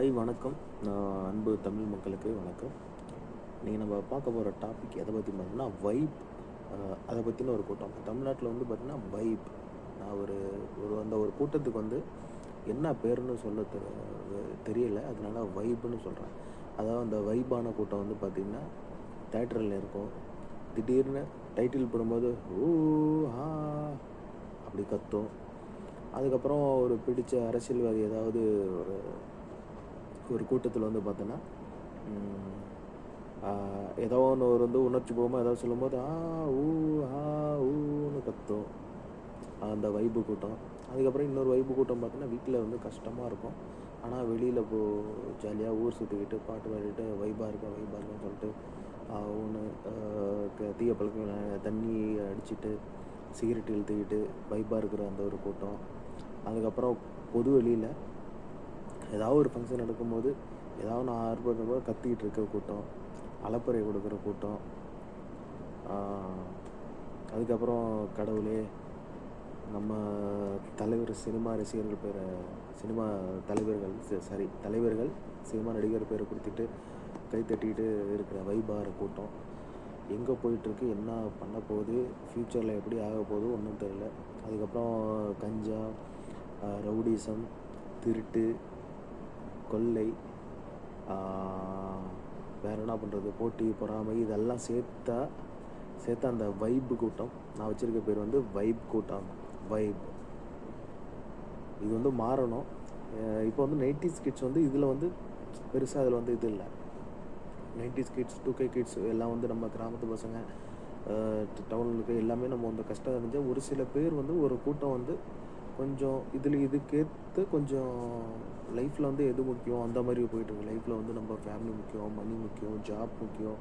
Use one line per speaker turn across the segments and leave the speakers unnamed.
Hi வணக்கம். நான் அன்பு தமிழ் மக்களுக்கு வணக்கம். நீங்கள் நம்ம பார்க்க போகிற டாபிக் எதை பற்றி பார்த்தீங்கன்னா வைப் அதை பற்றின ஒரு கூட்டம். தமிழ்நாட்டில் வந்து பார்த்திங்கன்னா வைப் நான் ஒரு ஒரு அந்த ஒரு கூட்டத்துக்கு வந்து என்ன பேருன்னு சொல்ல தெ- தெரியல. அதனால வைப்புன்னு சொல்கிறேன் அதாவது அந்த வைப்பான கூட்டம் வந்து பார்த்திங்கன்னா தேட்டரில் இருக்கும். திடீர்னு டைட்டில் போடும்போது ஊ ஹா அப்படி கத்தும். அதுக்கப்புறம் ஒரு பிடித்த அரசியல்வாதி ஏதாவது ஒரு ஒரு கூட்டத்தில் வந்து பார்த்தோன்னா ஏதோ ஒன்று ஒரு வந்து உணர்ச்சி போகாமல் ஏதாவது சொல்லும்போது ஆ ஊ ஆ ஊன்னு கத்தும். அந்த வைப்பு கூட்டம். அதுக்கப்புறம் இன்னொரு வைப்பு கூட்டம் பார்த்தோன்னா வீட்டில் வந்து கஷ்டமாக இருக்கும். ஆனால் வெளியில் போ ஜாலியாக ஊர் சுற்றிக்கிட்டு பாட்டு பாடிட்டு வைப்பாக இருக்கா வைப்பாக இருக்கான்னு சொல்லிட்டு ஒன்று தீய பழக்கம் தண்ணி அடிச்சிட்டு சிகரெட் இழுத்துக்கிட்டு வைப்பாக இருக்கிற அந்த ஒரு கூட்டம். அதுக்கப்புறம் பொது வெளியில் ஏதாவது ஒரு ஃபங்க்ஷன் நடக்கும்போது ஏதாவது ஒன்று ஆர்ப்பாட்டம் போது கத்திக்கிட்டு இருக்க கூட்டம் அலப்பறை கொடுக்குற கூட்டம் அதுக்கப்புறம் கடவுளே நம்ம தலைவர் சினிமா ரசிகர்கள் பேரை சினிமா தலைவர்கள் சாரி தலைவர்கள் சினிமா நடிகர் பேரை கொடுத்துட்டு கை தட்டிக்கிட்டு இருக்கிற வைபார கூட்டம். எங்கே போயிட்டுருக்கு என்ன பண்ண போகுது ஃப்யூச்சரில் எப்படி ஆக போகுது ஒன்றும் தெரியல. அதுக்கப்புறம் கஞ்சா ரவுடிசம் திருட்டு கொள்ளை வேறு வேற என்ன பண்ணுறது போட்டி பொறாமை இதெல்லாம் சேர்த்தா சேர்த்தா அந்த வைப் கூட்டம். நான் வச்சுருக்க பேர் வந்து வைப் கூட்டம். வைப் இது வந்து மாறணும். இப்போ வந்து நைன்டிஸ் கிட்ஸ் வந்து இதில் வந்து பெருசாக அதில் வந்து இது இல்லை. Nineties kids two K kids எல்லாம் வந்து நம்ம கிராமத்து பசங்க டவுனில் இருக்க எல்லாமே நம்ம வந்து கஷ்டம் இருந்துச்சு ஒரு சில பேர் வந்து ஒரு கூட்டம் வந்து கொஞ்சம் இதில் இதுக்கேற்று கொஞ்சம் லைஃப்பில் வந்து எது முக்கியம்? அந்த மாதிரி போயிட்டு இருக்கு. லைஃப்பில் வந்து நம்ம ஃபேமிலி முக்கியம் மணி முக்கியம் ஜாப் முக்கியம்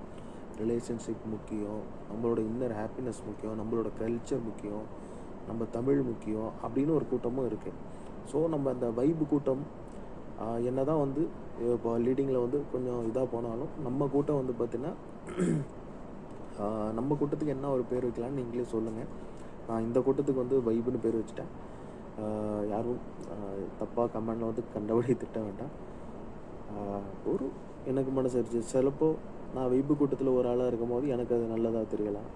ரிலேஷன்ஷிப் முக்கியம் நம்மளோட இன்னர் ஹாப்பினஸ் முக்கியம் நம்மளோட கல்ச்சர் முக்கியம் நம்ம தமிழ் முக்கியம் அப்படின்னு ஒரு கூட்டமும் இருக்குது ஸோ நம்ம அந்த வைப்பு கூட்டம் என்ன தான் வந்து இப்போ லீடிங்கில் வந்து கொஞ்சம் இதாக போனாலும் நம்ம கூட்டம் வந்து பார்த்திங்கன்னா நம்ம கூட்டத்துக்கு என்ன ஒரு பேர் வைக்கலாம்னு நீங்களே சொல்லுங்கள் நான் இந்த கூட்டத்துக்கு வந்து வைப்புன்னு பேர் வச்சுட்டேன். யாரும் தப்பாக கமெண்டில் வந்து கண்டபடி திட்ட வேண்டாம். ஒரு எனக்கு மனசு இருந்துச்சு சிலப்போ நான் வைப்பு கூட்டத்தில் ஒரு ஆளாக இருக்கும்போது எனக்கு அது நல்லதாக தெரியலாம்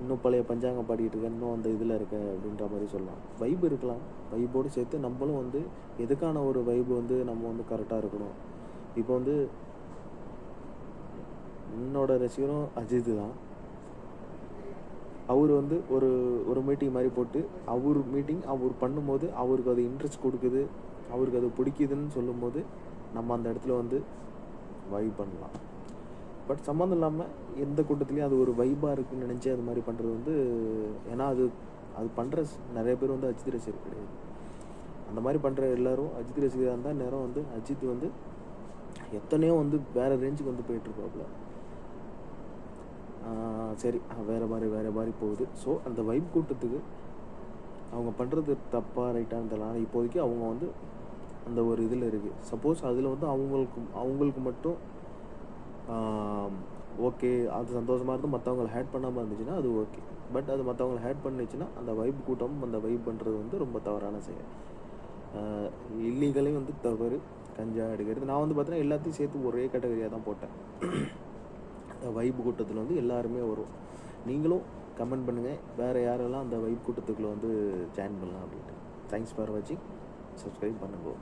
இன்னும் பழைய பஞ்சாங்கம் பாடிக்கிட்டு இருக்கேன் இன்னும் அந்த இதில் இருக்கேன் அப்படின்ற மாதிரி சொல்லலாம். வைப் இருக்கலாம். வைப்போடு சேர்த்து நம்மளும் வந்து எதுக்கான ஒரு வைப் வந்து நம்ம வந்து கரெக்டாக இருக்கணும்? இப்போ வந்து என்னோட ரசிகரும் அஜித் தான். அவர் வந்து ஒரு ஒரு மீட்டிங் மாதிரி போட்டு அவர் மீட்டிங் அவர் பண்ணும்போது அவருக்கு அது இன்ட்ரெஸ்ட் கொடுக்குது அவருக்கு அது பிடிக்குதுன்னு சொல்லும்போது நம்ம அந்த இடத்துல வந்து வைப் பண்ணலாம். பட் சம்மந்தம் இல்லாமல் எந்த கூட்டத்துலேயும் அது ஒரு வைபாக இருக்குன்னு நினச்சி அது மாதிரி பண்ணுறது வந்து ஏன்னா அது அது பண்ணுற நிறைய பேர் வந்து அஜித் ரசிகர் கிடையாது. அந்த மாதிரி பண்ணுற எல்லாரும் அஜித் ரசிகராக இருந்தால் நேரம் வந்து அஜித் வந்து எத்தனையோ வந்து வேறு ரேஞ்சுக்கு வந்து போயிட்டுருப்பாப்புல சரி வேறு மாதிரி வேறு மாதிரி போகுது. ஸோ அந்த வைப் கூட்டத்துக்கு அவங்க பண்ணுறது தப்பாக ரைட்டாக தெரியல இப்போதைக்கு அவங்க வந்து அந்த ஒரு இதில் இருக்குது சப்போஸ் அதில் வந்து அவங்களுக்கு அவங்களுக்கு மட்டும் ஓகே அது சந்தோஷமாக இருந்து மற்றவங்களை ஹேட் பண்ணாமல் இருந்துச்சுன்னா அது ஓகே பட் அது மற்றவங்களை ஹேட் பண்ணிச்சுன்னா அந்த வைப் கூட்டம் அந்த வைப் பண்ணுறது வந்து ரொம்ப தவறான செயல். இல்லீகலையும் வந்து தவறு கஞ்சா அடிக்கிறது நான் வந்து பார்த்தீங்கன்னா எல்லாத்தையும் சேர்த்து ஒரே கேட்டகரியாக தான் போட்டேன். வைப் கூட்டத்தில் வந்து எல்லாருமே வரும் நீங்களும் கமெண்ட் பண்ணுங்கள் வேறு யாரெல்லாம் அந்த வைப் கூட்டத்துக்குள்ளே வந்து ஜாயின் பண்ணலாம் அப்படின்ட்டு. தேங்க்ஸ் ஃபார் வாட்சிங் சப்ஸ்கிரைப் பண்ணுங்க